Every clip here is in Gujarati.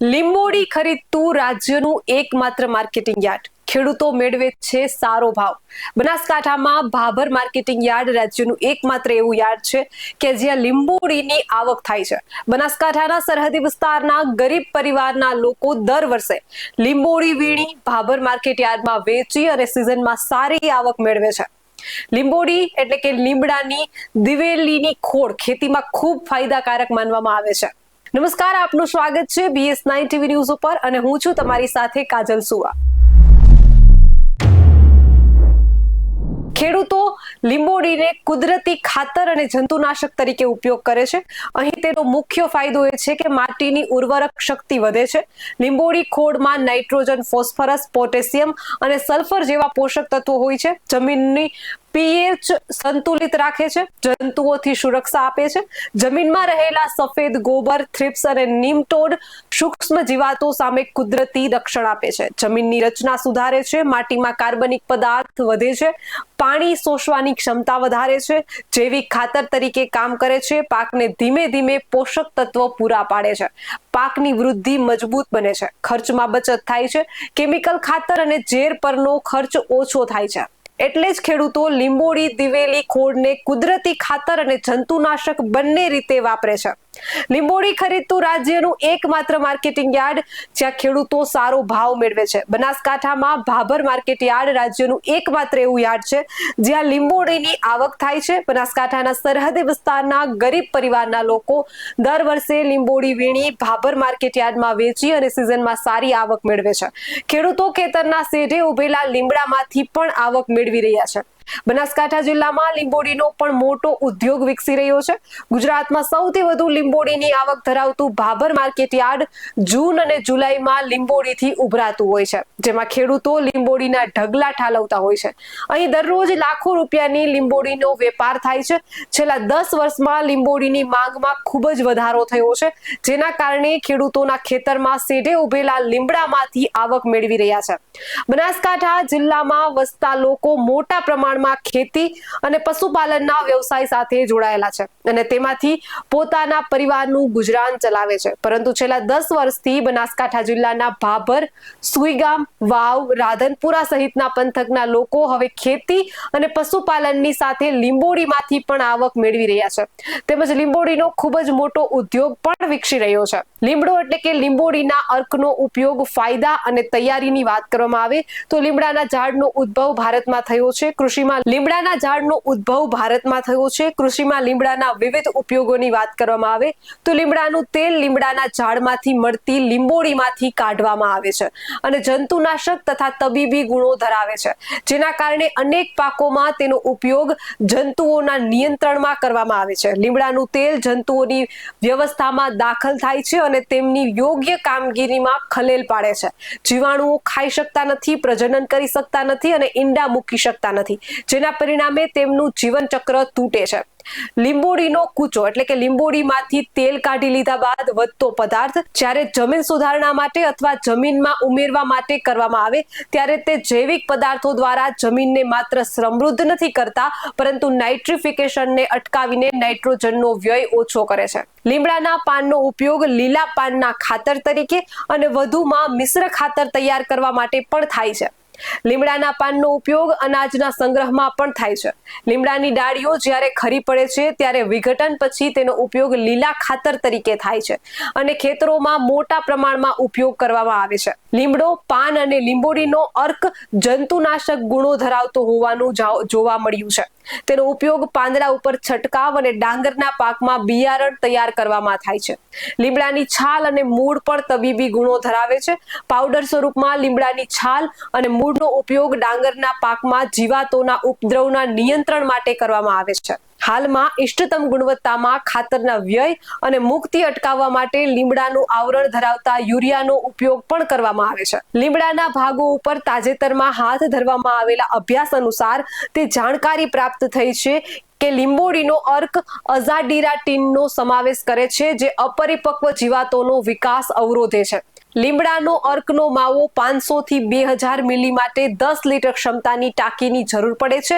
લીંબોડી ખરીદતું રાજ્યનું એકમાત્ર માર્કેટિંગ યાર્ડ. ખેડૂતો મેળવે છે સારો ભાવ. બનાસકાંઠામાં ભાભર માર્કેટિંગ યાર્ડ રાજ્યનું એકમાત્ર એવું યાર્ડ છે કે જ્યાં લીંબોડીની આવક થાય છે. બનાસકાંઠાના સરહદી વિસ્તારના ગરીબ પરિવારના લોકો દર વર્ષે લીંબોડી વીણી ભાભર માર્કેટ યાર્ડમાં વેચી અને સિઝનમાં સારી આવક મેળવે છે. લીંબોડી એટલે કે લીમડાની દિવેલીની ખોળ ખેતીમાં ખૂબ ફાયદાકારક માનવામાં આવે છે. નમસ્કાર, આપનું સ્વાગત છે બીએસ નાઇન ટીવી ન્યૂઝ ઉપર અને હું છું તમારી સાથે કાજલ સુવા. ખેડૂતો લીંબોડીને કુદરતી ખાતર અને જંતુનાશક તરીકે ઉપયોગ કરે છે. અહીં તેનો મુખ્ય ફાયદો એ છે કે માટીની ઉર્વરક શક્તિ વધે છે. લીંબોડી ખોડમાં નાઇટ્રોજન, ફોસ્ફરસ, પોટેશિયમ અને સલ્ફર જેવા પોષક તત્વો હોય છે. જમીનની પીએચ સંતુલિત રાખે છે, જંતુઓથી સુરક્ષા આપે છે. જમીનમાં રહેલા સફેદ ગોબર, થ્રિપ્સ અને નીમટોડ સૂક્ષ્મ જીવાતો સામે કુદરતી રક્ષણ આપે છે. જમીનની રચના સુધારે છે, માટીમાં કાર્બનિક પદાર્થ વધે છે, પાણી શોષવાની ક્ષમતા વધારે છે, જૈવિક ખાતર તરીકે કામ કરે છે, પાકને ધીમે ધીમે પોષક તત્વો પૂરા પાડે છે. પાકની વૃદ્ધિ મજબૂત બને છે. ખર્ચમાં બચત થાય છે. કેમિકલ ખાતર અને ઝેર પરનો ખર્ચ ઓછો થાય છે. એટલે જ ખેડૂતો લીંબોળી દિવેલી ખોડને કુદરતી ખાતર અને જંતુનાશક બંને રીતે વાપરે છે. લીંબોડી ખરીદતું રાજ્યનું એકમાત્ર માર્કેટિંગ યાર્ડ, જ્યાં ખેડૂતો સારો ભાવ મેળવે છે. બનાસકાંઠામાં ભાભર માર્કેટ યાર્ડ રાજ્યનું એકમાત્ર એવું યાર્ડ છે, જ્યાં લીંબોડીની આવક થાય છે. બનાસકાંઠાના સરહદી વિસ્તારના ગરીબ પરિવારના લોકો દર વર્ષે લીંબોડી વીણી ભાભર માર્કેટ યાર્ડમાં વેચી અને સિઝનમાં સારી આવક મેળવે છે. ખેડૂતો ખેતરના સેઢે ઉભેલા લીમડામાંથી પણ આવક મેળવી રહ્યા છે. બનાસકાંઠા જિલ્લામાં લીંબોડીનો પણ મોટો ઉદ્યોગ વિકસી રહ્યો છે. ગુજરાતમાં સૌથી વધુ લીંબોડીની આવક ધરાવતું ભાભર માર્કેટ યાર્ડ જૂન અને જુલાઈમાં લીંબોડીથી ઉભરાતું હોય છે. જેમાં ખેડૂતો લીંબોડીના ઢગલા ઠાલવતા હોય છે. અહીં દરરોજ લાખો રૂપિયાની લીંબોડીનો વેપાર થાય છે. છેલ્લા દસ વર્ષમાં લીંબોડીની માંગમાં ખૂબ જ વધારો થયો છે. જેના કારણે ખેડૂતોના ખેતરમાં સેઢે ઉભેલા લીમડામાંથી આવક મેળવી રહ્યા છે. બનાસકાંઠા જિલ્લામાં વસતા લોકો મોટા પ્રમાણમાં પ્રમાણમાં ખેતી અને પશુપાલનના વ્યવસાય સાથે જોડાયેલા છે અને તેમાંથી પોતાના પરિવારનું ગુજરાન ચલાવે છે. પરંતુ છેલ્લા દસ વર્ષથી બનાસકાંઠા જિલ્લાના ભાભર, સુઈગામ, વાવ, રાધનપુરા સહિતના પંથકના લોકો હવે ખેતી અને પશુપાલનની સાથે લીંબોડીમાંથી પણ આવક મેળવી રહ્યા છે. તેમજ લીંબોડીનો ખૂબ જ મોટો ઉદ્યોગ પણ વિકસી રહ્યો છે. લીમડો એટલે કે લીંબોડીના અર્કનો ઉપયોગ ફાયદા અને તૈયારીની વાત કરવામાં આવે તો લીમડાના ઝાડનો ઉદ્ભવ ભારતમાં થયો છે. કૃષિ કૃષિમાં લીમડાના ઝાડનો ઉદ્ભવ ભારતમાં થયો છે. કૃષિમાં લીમડાના વિવિધ ઉપયોગોની વાત કરવામાં આવે તો લીમડાનું તેલ લીમડાના ઝાડમાંથી મળતી લીંબોડીમાંથી કાઢવામાં આવે છે અને જંતુનાશક તથા તબીબી ગુણો ધરાવે છે. જેના કારણે અનેક પાકોમાં તેનો ઉપયોગ જંતુઓના નિયંત્રણમાં કરવામાં આવે છે. લીમડાનું તેલ જંતુઓની વ્યવસ્થામાં દાખલ થાય છે અને તેમની યોગ્ય કામગીરીમાં ખલેલ પાડે છે. જીવાણુઓ ખાઈ શકતા નથી, પ્રજનન કરી શકતા નથી અને ઈંડા મૂકી શકતા નથી. જેના પરિણામે તેમનું જીવનચક્ર તૂટે છે. લીંબોડીનો કૂચો એટલે કે લીંબોડીમાંથી તેલ કાઢી લીધા બાદ વધતો પદાર્થ જ્યારે જમીન સુધારણા માટે અથવા જમીનમાં ઉમેરવા માટે કરવામાં આવે, ત્યારે તે જૈવિક પદાર્થો દ્વારા જમીનને માત્ર સમૃદ્ધ નથી કરતા, પરંતુ નાઇટ્રિફિકેશનને અટકાવીને નાઇટ્રોજનનો વ્યય ઓછો કરે છે. લીમડાના પાનનો ઉપયોગ લીલા પાનના ખાતર તરીકે અને વધુમાં મિશ્ર ખાતર તૈયાર કરવા માટે પણ થાય છે. લીમડાના પાનનો ઉપયોગ અનાજના સંગ્રહમાં પણ થાય છે. લીમડાની ડાળીઓ જ્યારે ખરી પડે છે, ત્યારે વિઘટન પછી તેનો ઉપયોગ લીલા ખાતર તરીકે થાય છે અને ખેતરોમાં મોટા પ્રમાણમાં ઉપયોગ કરવામાં આવે છે. લીમડો, પાન અને લીંબોડીનો અર્ક જંતુનાશક ગુણો ધરાવતો હોવાનું જોવા મળ્યું છે. તેનો ઉપયોગ પાંદડા ઉપર છટકાવ અને ડાંગરના પાકમાં બિયારણ તૈયાર કરવામાં થાય છે. લીમડાની છાલ અને મૂળ પણ તબીબી ગુણો ધરાવે છે. પાવડર સ્વરૂપમાં લીમડાની છાલ અને મૂળનો ઉપયોગ ડાંગરના પાકમાં જીવાતોના ઉપદ્રવના નિયંત્રણ માટે કરવામાં આવે છે. હાલમાં ઇષ્ટતમ ગુણવત્તામાં ખાતરના વ્યય અને મુક્તિ અટકાવવા માટે લીમડાનું આવરણ ધરાવતા યુરિયાનો ઉપયોગ પણ કરવામાં આવે છે. લીમડાના ભાગો ઉપર તાજેતરમાં હાથ ધરવામાં આવેલા અભ્યાસ અનુસાર તે જાણકારી પ્રાપ્ત થઈ છે કે લીંબોડીનો અર્ક અઝાડીરાટીનનો સમાવેશ કરે છે, જે અપરિપક્વ જીવાતોનો વિકાસ અવરોધે છે. લીમડાનો અર્કનો માવો પાંચસો થી બે હજાર મિલી માટે દસ લીટર ક્ષમતાની ટાંકીની જરૂર પડે છે.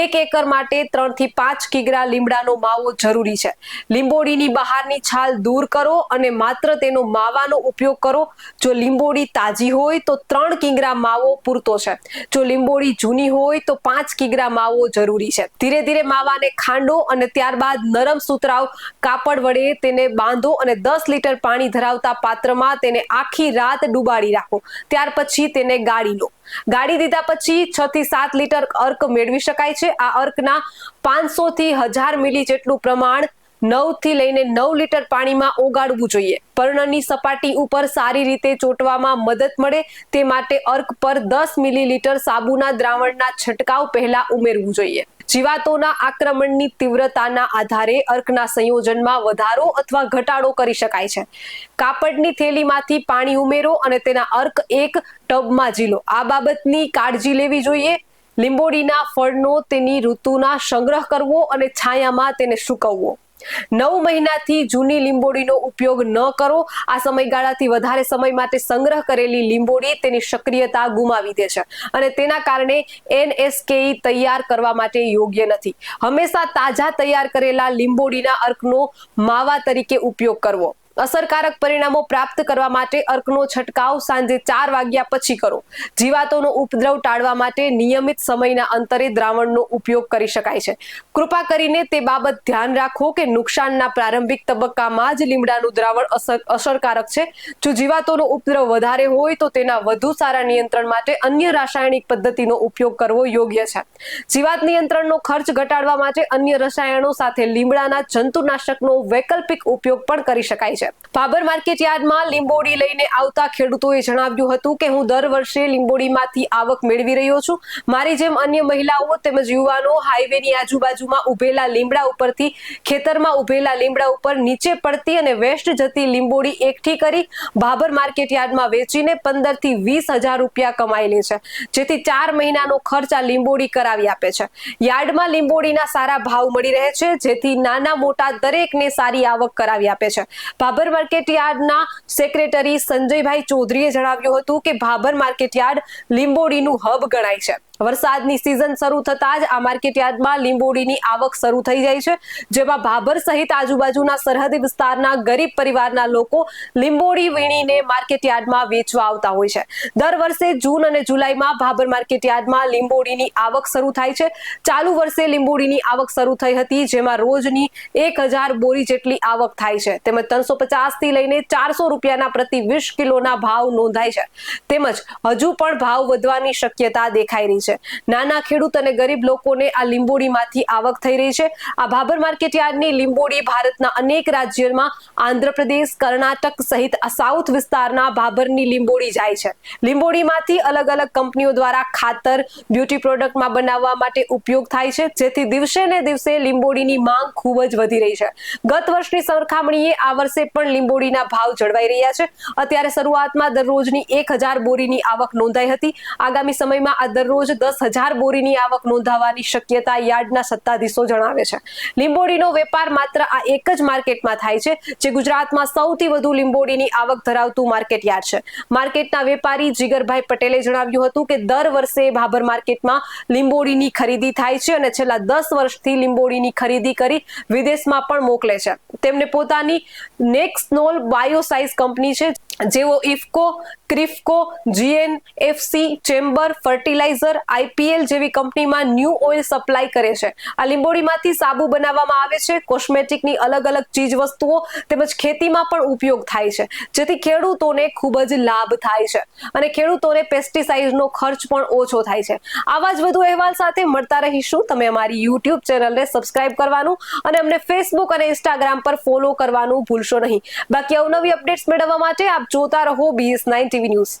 એક એકર માટે ત્રણથી પાંચ કિગ્રા લીમડાનો માવો જરૂરી છે. લીંબોડીની બહારની છાલ દૂર કરો અને માત્ર તેનો માવાનો ઉપયોગ કરો. જો લીંબોડી તાજી હોય તો ત્રણ કિગ્રા માવો પૂરતો છે. જો લીંબોડી જૂની હોય તો પાંચ કિગ્રા માવો જરૂરી છે. ધીરે ધીરે માવાને ખાંડો અને ત્યારબાદ નરમ સુતરાવ કાપડ વડે તેને બાંધો અને દસ લીટર પાણી ધરાવતા પાત્રમાં તેને આખી રાત ડુબાડી રાખો. ત્યાર પછી તેને ગાળી લો. ગાળી દીધા પછી છ થી સાત લીટર અર્ક મેળવી શકાય છે. આ અર્કના પાંચસો થી હજાર મિલી જેટલું પ્રમાણ નવથી લઈને નવ લીટર પાણીમાં ઓગાળવું જોઈએ. પર્ણની સપાટી ઉપર સારી રીતે ચોંટવામાં મદદ મળે તે માટે અર્ક પર દસ મિલીલીટર સાબુના દ્રાવણના છંટકાવ પહેલા ઉમેરવું જોઈએ. જીવાતોના આક્રમણની તીવ્રતાના આધારે અર્કના સંયોજનમાં વધારો અથવા ઘટાડો કરી શકાય છે. કાપડની થેલીમાંથી પાણી ઉમેરો અને તેના અર્ક એક ટબમાં ઝીલો. આ બાબતની કાળજી લેવી જોઈએ. લીંબોડીના ફળનો તેની ઋતુના સંગ્રહ કરવો અને છાયામાં તેને સૂકવવો. નવ મહિનાથી જૂની લીંબોડીનો ઉપયોગ ન કરો. આ સમયગાળાથી વધારે સમય માટે સંગ્રહ કરેલી લીંબોડી તેની સક્રિયતા ગુમાવી દે છે અને તેના કારણે એનએસકેઈ તૈયાર કરવા માટે યોગ્ય નથી. હંમેશા તાજા તૈયાર કરેલા લીંબોડીના અર્કનો માવા તરીકે ઉપયોગ કરવો. અસરકારક પરિણામો પ્રાપ્ત કરવા માટે અર્કનો છંટકાવ સાંજે ચાર વાગ્યા પછી કરો. જીવાતોનો ઉપદ્રવ ટાળવા માટે નિયમિત સમયના અંતરે દ્રાવણનો ઉપયોગ કરી શકાય છે. કૃપા કરીને તે બાબત ધ્યાન રાખો કે નુકસાનના પ્રારંભિક તબક્કામાં જ લીમડાનું દ્રાવણ અસર, અસરકારક છે. જો જીવાતોનો ઉપદ્રવ વધારે હોય તો તેના વધુ સારા નિયંત્રણ માટે અન્ય રાસાયણિક પદ્ધતિનો ઉપયોગ કરવો યોગ્ય છે. જીવાત નિયંત્રણનો ખર્ચ ઘટાડવા માટે અન્ય રસાયણો સાથે લીમડાના જંતુનાશકનો વૈકલ્પિક ઉપયોગ પણ કરી શકાય છે. છે. ભાબર માર્કેટ યાર્ડમાં લીંબોડી લઈને આવતા ખેડૂતોએ જણાવ્યું હતું કે, હું દર વર્ષે લીંબોડીમાંથી આવક મેળવી રહ્યો છું. મારી જેમ અન્ય મહિલાઓ તેમજ યુવાનો હાઈવેની આજુબાજુમાં ઉભેલા લીમડા ઉપરથી, ખેતરમાં ઉભેલા લીમડા ઉપર નીચે પડતી અને વેસ્ટ જતી લીંબોડી એકઠી કરી ભાબર માર્કેટ યાર્ડમાં વેચીને પંદરથી વીસ હજાર રૂપિયા કમાઈ લે છે. જેથી ચાર મહિનાનો ખર્ચ આ લીંબોડી કરાવી આપે છે. યાર્ડમાં લીંબોડીના સારા ભાવ મળી રહે છે, જેથી નાના મોટા દરેકને સારી આવક કરાવી આપે છે. ભાભર માર્કેટ યાર્ડના સેક્રેટરી સંજયભાઈ ચૌધરીએ જણાવ્યું હતું કે ભાભર માર્કેટ યાર્ડ લીંબોડીનું હબ ગણાય છે. વરસાદની સિઝન શરૂ થતા જ આ માર્કેટયાર્ડમાં લીંબોડીની આવક શરૂ થઈ જાય છે. જેમાં ભાભર સહિત આજુબાજુના સરહદી વિસ્તારના ગરીબ પરિવારના લોકો લીંબોડી વીણીને માર્કેટયાર્ડમાં વેચવા આવતા હોય છે. દર વર્ષે જૂન અને જુલાઈમાં ભાભર માર્કેટ યાર્ડમાં લીંબોડીની આવક શરૂ થાય છે. ચાલુ વર્ષે લીંબોડીની આવક શરૂ થઈ હતી, જેમાં રોજની એક હજાર બોરી જેટલી આવક થાય છે. તેમજ ત્રણસો પચાસથી લઈને ચારસો રૂપિયાના પ્રતિ વીસ કિલોના ભાવ નોંધાય છે. તેમજ હજુ પણ ભાવ વધવાની શક્યતા દેખાઈ રહી છે. છે. નાના ખેડૂત અને ગરીબ લોકોને આ લીંબોડીમાંથી આવક થઈ રહી છે. આ ભાભર માર્કેટ યાર્ડની લીંબોડી ભારતના અનેક રાજ્યોમાં આંધ્રપ્રદેશ, કર્ણાટક સહિત સાઉથ વિસ્તારના ભાભરની લીંબોડી જાય છે. લીંબોડીમાંથી અલગ અલગ કંપનીઓ દ્વારા ખાતર, બ્યુટી પ્રોડક્ટમાં બનાવવા માટે ઉપયોગ થાય છે. જેથી દિવસે ને દિવસે લીંબોડીની માંગ ખૂબ જ વધી રહી છે. ગત વર્ષની સરખામણીએ આ વર્ષે પણ લીંબોડીના ભાવ જળવાઈ રહ્યા છે. અત્યારે શરૂઆતમાં દરરોજની એક હજાર બોરીની આવક નોંધાઈ હતી. આગામી સમયમાં આ દરરોજ દસ હજાર બોરીની આવક નોંધાવાની શક્યતા યાર્ડના સત્તાધીશો જણાવે છે. લીંબોડીનો વેપાર માત્ર આ એક જ માર્કેટમાં થાય છે, જે ગુજરાતમાં સૌથી વધુ લીંબોડીની આવક ધરાવતું માર્કેટ યાર્ડ છે. માર્કેટના વેપારી જીગરભાઈ પટેલે જણાવ્યું હતું કે દર વર્ષે ભાભર માર્કેટમાં લીંબોડીની ખરીદી થાય છે અને છેલ્લા દસ વર્ષથી લીંબોડીની ખરીદી કરી વિદેશમાં પણ મોકલે છે. તેમને પોતાની નેક્સનોલ બાયોસાઇઝ કંપની છે જેઓ IFFCO, KRIBHCO GN FC chamber, fertiliser, IPL જેવી કંપનીમાં ન્યૂ ઓઇલ સપ્લાય કરે છે. આ લીંબોડીમાંથી સાબુ બનાવવામાં આવે છે. કોસ્મેટિકની અલગ અલગ ચીજ વસ્તુઓ તેમજ ખેતીમાં પણ ઉપયોગ થાય છે. જેથી ખેડૂતોને ખૂબ જ લાભ થાય છે અને ખેડૂતોને પેસ્ટિસાઇડનો ખર્ચ પણ ઓછો થાય છે. આવા જ વધુ અહેવાલ સાથે મળતા રહીશું. તમે અમારી યુટ્યુબ ચેનલને સબસ્ક્રાઇબ કરવાનું અને અમને ફેસબુક અને ઇન્સ્ટાગ્રામ પર ફોલો કરવાનું ભૂલશો નહીં. બાકી અવનવી અપડેટ્સ મેળવવા માટે આપ જોતા રહો બીએસ નાઇન ટીવી ન્યૂઝ.